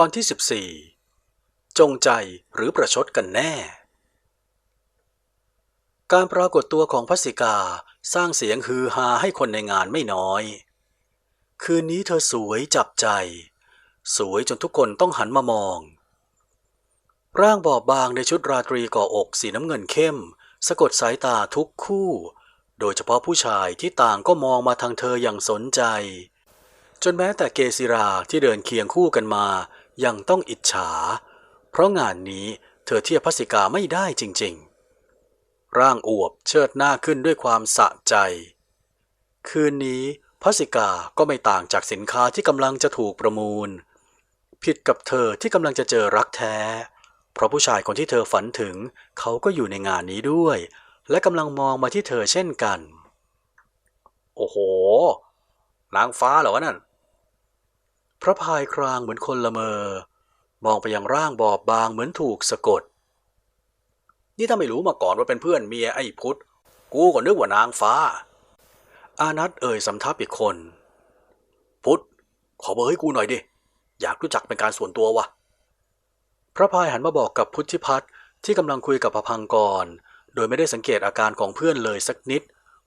ตอนที่ 14 จงใจหรือประชดกันแน่ การปรากฏตัวของพัสิกาสร้างเสียงฮือฮาให้คนในงานไม่น้อย คืนนี้เธอสวยจับใจ สวยจนทุกคนต้องหันมามอง ร่างบอบบางในชุดราตรีก่ออกสีน้ำเงินเข้ม สะกดสายตาทุกคู่ โดยเฉพาะผู้ชายที่ต่างก็มองมาทางเธออย่างสนใจจนแม้แต่เกศิราที่เดินเคียงคู่กันมา ยังต้องอิจฉา เพราะงานนี้เธอเทียบพัสิกาไม่ได้จริงๆ ร่างอวบเชิดหน้าขึ้นด้วยความสะใจ คืนนี้พัสสิกาก็ไม่ต่างจากสินค้าที่กำลังจะถูกประมูล ผิดกับเธอที่กำลังจะเจอรักแท้ เพราะผู้ชายคนที่เธอฝันถึง เขาก็อยู่ในงานนี้ด้วย และกำลังมองมาที่เธอเช่นกัน โอ้โหนางฟ้าเหรอวะนั่น พระพายครางเหมือนคนละเมอ มองไปยังร่างบอบบางเหมือนถูกสะกด นี่ถ้าไม่รู้มาก่อนว่าเป็นเพื่อนเมียไอ้พุทธ กูก็นึกว่านางฟ้า อานัทเอ่ยสำทับอีกคน พุทธ ขอเบอร์ให้กูหน่อยดิ อยากรู้จักเป็นการส่วนตัววะพระพายหันมาบอกกับพุทธิพัฒน์ที่กำลังคุยกับพระพังกร โดยไม่ได้สังเกตอาการของเพื่อนเลยสักนิด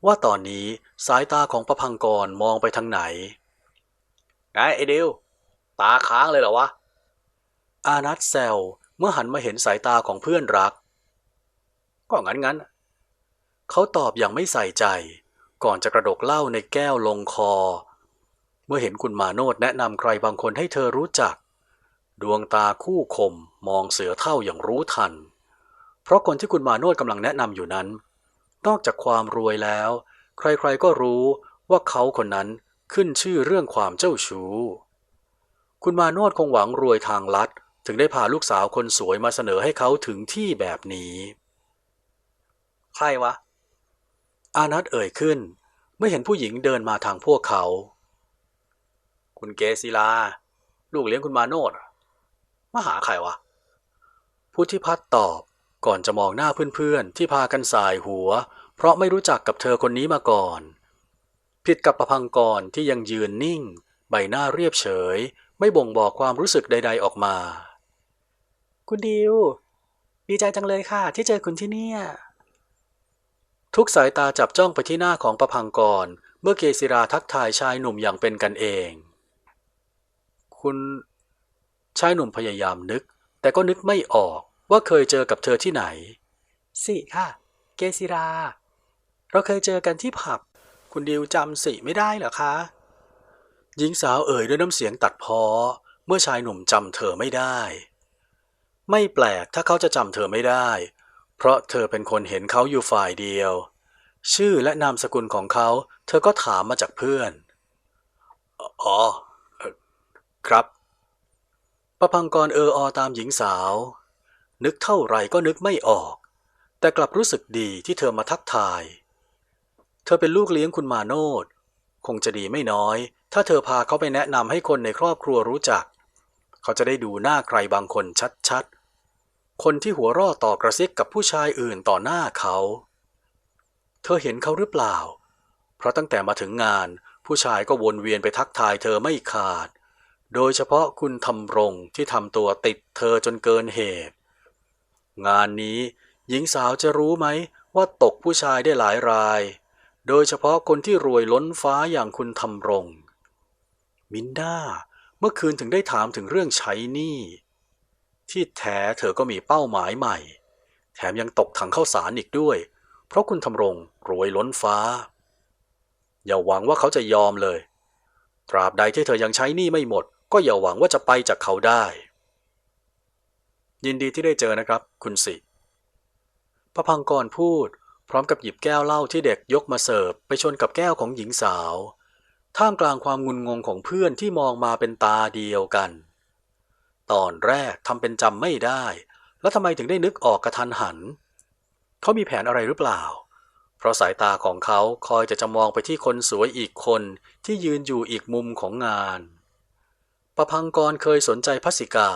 ว่าตอนนี้สายตาของประพังกรมองไปทางไหน ไงไอ้ดิว ตาค้างเลยเหรอวะ อานัทแซวเมื่อหันมาเห็นสายตาของเพื่อนรัก ก็งั้นงั้น เขาตอบอย่างไม่ใส่ใจ ก่อนจะกระดกเหล้าในแก้วลงคอ เมื่อเห็นคุณมาโนดแนะนำใครบางคนให้เธอรู้จัก ดวงตาคู่คมมองเสือเท่าอย่างรู้ทัน เพราะคนที่คุณมาโนดกำลังแนะนำอยู่นั้น นอกจากความรวยแล้ว ใครๆก็รู้ว่าเขาคนนั้น ขึ้นชื่อเรื่องความเจ้าชู้ คุณมาโนดคงหวังรวยทางลัด ถึงได้พาลูกสาวคนสวยมาเสนอให้เขาถึงที่แบบนี้ ใครวะ อานัทเอ่ยขึ้นเมื่อเห็นผู้หญิงเดินมาทางพวกเขา คุณเกศิลา ลูกเลี้ยงคุณมาโนดมาหาใครวะ พุทธิพัฒน์ตอบก่อนจะมองหน้าเพื่อนๆ ที่พากันสายหัว เพราะไม่รู้จักกับเธอคนนี้มาก่อน ผิดกับประพังกรที่ยังยืนนิ่ง ใบหน้าเรียบเฉย ไม่บ่งบอกความรู้สึกใด ๆออกมา คุณดิว ดีใจจังเลยค่ะ ที่เจอคุณที่เนี่ย ทุกสายตาจับจ้องไปที่หน้าของประพังกร เมื่อเกศิราทักทายชายหนุ่มอย่างเป็นกันเอง คุณ ชายหนุ่มพยายามนึก แต่ก็นึกไม่ออกว่าเคยเจอกับเธอที่ไหน สิค่ะ เกศิรา เราเคยเจอกันที่ผับ คุณดิวจำสิไม่ได้เหรอคะ หญิงสาวเอ่ยด้วยน้ำเสียงตัดพ้อเมื่อชายหนุ่มจำเธอไม่ได้ ไม่แปลกถ้าเขาจะจำเธอไม่ได้ เพราะเธอเป็นคนเห็นเขาอยู่ฝ่ายเดียว ชื่อและนามสกุลของเขา เธอก็ถามมาจากเพื่อน อ๋อ ครับ ประพังกรเอออตามหญิงสาว นึกเท่าไหร่ก็นึกไม่ออก แต่กลับรู้สึกดีที่เธอมาทักทาย ธอเป็นลูกเลี้ยงคุณมาโนดคงจะดีไม่น้อย ถ้าเธอพาเขาไปแนะนำให้คนในครอบครัวรู้จัก เขาจะได้ดูหน้าใครบางคนชัดๆ คนที่หัวร่อต่อกระซิบกับผู้ชายอื่นต่อหน้าเขา เธอเห็นเขาหรือเปล่า เพราะตั้งแต่มาถึงงาน ผู้ชายก็วนเวียนไปทักทายเธอไม่ขาด โดยเฉพาะคุณทำรงที่ทำตัวติดเธอจนเกินเหตุ งานนี้หญิงสาวจะรู้ไหมว่าตกผู้ชายได้หลายราย โดยเฉพาะคนที่รวยล้นฟ้าอย่างคุณทำรง มินดาเมื่อคืนถึงได้ถามถึงเรื่องใช้หนี้ ที่แท้เธอก็มีเป้าหมายใหม่ แถมยังตกถังเข้าสารอีกด้วย เพราะคุณทำรงรวยล้นฟ้า อย่าหวังว่าเขาจะยอมเลย ตราบใดที่เธอยังใช้หนี้ไม่หมด ก็อย่าหวังว่าจะไปจากเขาได้ ยินดีที่ได้เจอนะครับ คุณสิพระพังกรพูด พร้อมกับหยิบแก้วเหล้าที่เด็กยกมาเสิร์ฟไปชนกับแก้วของหญิงสาว ท่ามกลางความงุนงงของเพื่อนที่มองมาเป็นตาเดียวกัน ตอนแรกทำเป็นจำไม่ได้ แล้วทำไมถึงได้นึกออกกระทันหัน เขามีแผนอะไรหรือเปล่า เพราะสายตาของเขาคอยจะจะมองไปที่คนสวยอีกคนที่ยืนอยู่อีกมุมของงานประพังกรเคยสนใจพัสิกา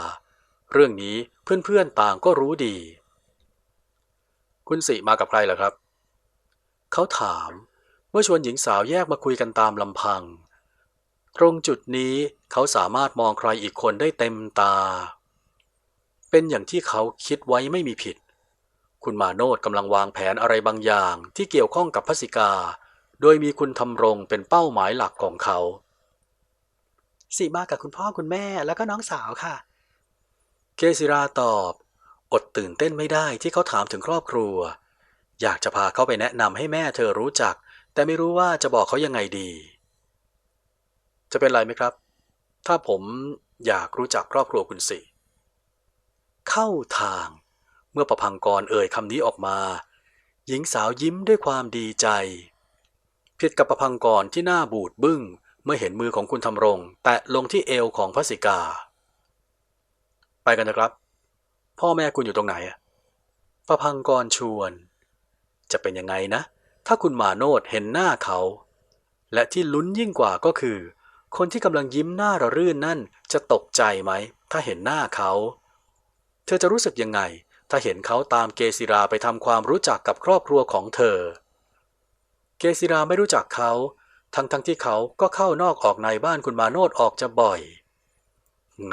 เรื่องนี้เพื่อนๆต่างก็รู้ดี คุณสิมากับใครเหรอครับ เขาถาม เมื่อชวนหญิงสาวแยกมาคุยกันตามลำพัง ตรงจุดนี้เขาสามารถมองใครอีกคนได้เต็มตา เป็นอย่างที่เขาคิดไว้ไม่มีผิด คุณมาโนดกำลังวางแผนอะไรบางอย่างที่เกี่ยวข้องกับพัสิกา โดยมีคุณทำรงเป็นเป้าหมายหลักของเขาสีมากับคุณพ่อคุณแม่แล้วก็น้องสาวค่ะ เคซิราตอบ อดตื่นเต้นไม่ได้ที่เขาถามถึงครอบครัว อยากจะพาเขาไปแนะนำให้แม่เธอรู้จัก แต่ไม่รู้ว่าจะบอกเขายังไงดี จะเป็นไรไหมครับ ถ้าผมอยากรู้จักครอบครัวคุณสิ เข้าทาง เมื่อประพังกรเอ่ยคำนี้ออกมา หญิงสาวยิ้มด้วยความดีใจผิดกับประพังกรที่หน้าบูดบึ้ง เมื่อเห็นมือของคุณทำรง แตะลงที่เอวของพระสิกา ไปกันนะครับ พ่อแม่คุณอยู่ตรงไหนอะประพังกรชวน จะเป็นยังไงนะ ถ้าคุณมาโนดเห็นหน้าเขา และที่ลุ้นยิ่งกว่าก็คือ คนที่กำลังยิ้มหน้าระรื่นนั่นจะตกใจไหม ถ้าเห็นหน้าเขา เธอจะรู้สึกยังไง ถ้าเห็นเขาตามเกซิราไปทำความรู้จักกับครอบครัวของเธอ เกซิราไม่รู้จักเขาทั้งทั้งที่เขาก็เข้านอกออกในบ้านคุณมาโนดออกจะบ่อย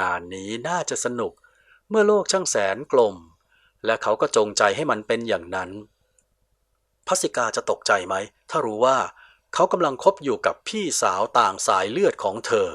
งานนี้น่าจะสนุก เมื่อโลกช่างแสนกลม และเขาก็จงใจให้มันเป็นอย่างนั้น พัสิกาจะตกใจไหม ถ้ารู้ว่า เขากำลังคบอยู่กับพี่สาวต่างสายเลือดของเธอ